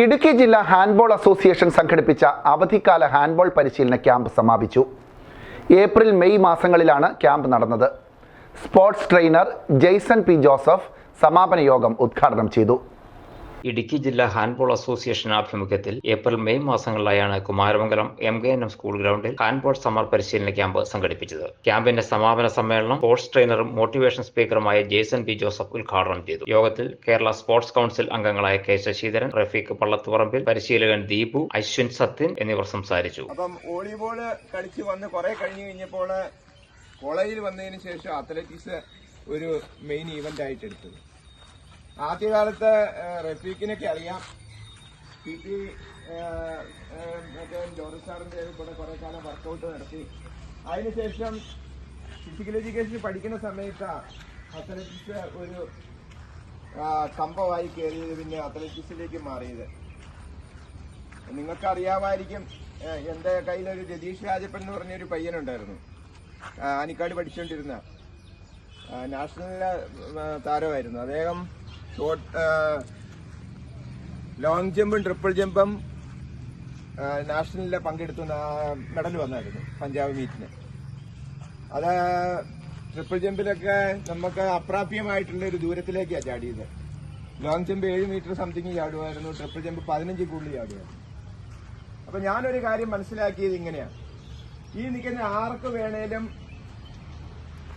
ഇടുക്കി ജില്ലാ handball association സംഘടിപ്പിച്ച അവധിക്കാല ഹാൻഡ്ബോൾ പരിശീലന ക്യാമ്പ് സമാപിച്ചു. ഏപ്രിൽ മെയ് മാസങ്ങളിലാണ് ക്യാമ്പ് നടന്നത്. Sports trainer Jason P Joseph സമാപന യോഗം ഉദ്ഘാടനം ചെയ്തു. ഇടുക്കി ജില്ലാ ഹാൻഡ്ബോൾ അസോസിയേഷൻ ആഭിമുഖ്യത്തിൽ April May മാസങ്ങളിലായാണ് Kumaramangalam M K N M school ഗ്രൗണ്ടിൽ ഹാൻഡ്ബോൾ സമ്മർ പരിശീലന ക്യാമ്പ് സംഘടിപ്പിച്ചത്. ക്യാമ്പിന്റെ സമാപന സമ്മേളനം സ്പോർട്സ് ട്രെയിനറും മോട്ടിവേഷൻ സ്പീക്കറുമായ ജേസൺ ബി ജോസഫ് ഉദ്ഘാടനം ചെയ്തു. യോഗത്തിൽ കേരള സ്പോർട്സ് കൗൺസിൽ അംഗങ്ങളായ കെ ശശീധരൻ റഫീഖ് പള്ളത്തുപറമ്പിൽ പരിശീലകൻ ദീപു അശ്വിൻ സത്യൻ എന്നിവർ സംസാരിച്ചു. വന്ന് കഴിഞ്ഞപ്പോൾ കോളേജിൽ വന്നതിന് ശേഷം അത്ലറ്റിക്സ് ഒരു മെയിൻ ഈവന്റ് ആയിട്ട് എടുത്തത്. ആദ്യകാലത്ത് റഫീഖിനൊക്കെ അറിയാം. പി ടി മറ്റേ ജോർജ് സാറിന്റെ കൂടെ കുറെ കാലം വർക്കൗട്ട് നടത്തി. അതിനുശേഷം ഫിസിക്കൽ എഡ്യൂക്കേഷൻ പഠിക്കുന്ന സമയത്ത് അത്ലറ്റിക്സ് ഒരു കമ്പമായി കയറിയത് പിന്നെ അത്ലറ്റിക്സിലേക്ക് മാറിയത്. നിങ്ങൾക്കറിയാമായിരിക്കും എന്റെ കയ്യിലൊരു രതീഷ് രാജപ്പൻ എന്ന് പറഞ്ഞൊരു പയ്യനുണ്ടായിരുന്നു. ആനിക്കാട് പഠിച്ചുകൊണ്ടിരുന്ന നാഷണൽ താരമായിരുന്നു. അദ്ദേഹം ഷോട്ട് ലോങ് ജമ്പും ട്രിപ്പിൾ ജമ്പും നാഷണലിലെ പങ്കെടുത്തു മെഡൽ വന്നായിരുന്നു പഞ്ചാബ് മീറ്റിന് അത് ട്രിപ്പിൾ ജമ്പിലൊക്കെ നമുക്ക് അപ്രാപ്യമായിട്ടുള്ള ഒരു ദൂരത്തിലേക്കാണ് ചാടിയത്. ലോങ് ജമ്പ് ഏഴ് മീറ്റർ സംതിങ് ചാടുമായിരുന്നു ട്രിപ്പിൾ ജമ്പ് പതിനഞ്ച് കൂടുതൽ ചാടുമായിരുന്നു അപ്പം ഞാനൊരു കാര്യം മനസ്സിലാക്കിയത് ഇങ്ങനെയാണ് ഈ നിൽക്കുന്ന ആർക്ക് വേണേലും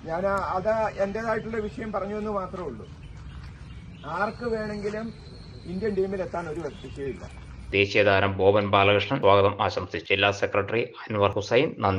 ഞാൻ അത് എന്റെതായിട്ടുള്ള വിഷയം പറഞ്ഞു എന്ന് മാത്രമേ ഉള്ളൂ. ആർക്ക് വേണമെങ്കിലും ഇന്ത്യൻ ടീമിൽ എത്താൻ ഒരു വ്യക്തിയില്ല ദേശീയ താരം ബോബൻ ബാലകൃഷ്ണൻ സ്വാഗതം ആശംസിച്ചു ജില്ലാ സെക്രട്ടറി അൻവർ ഹുസൈൻ നന്ദി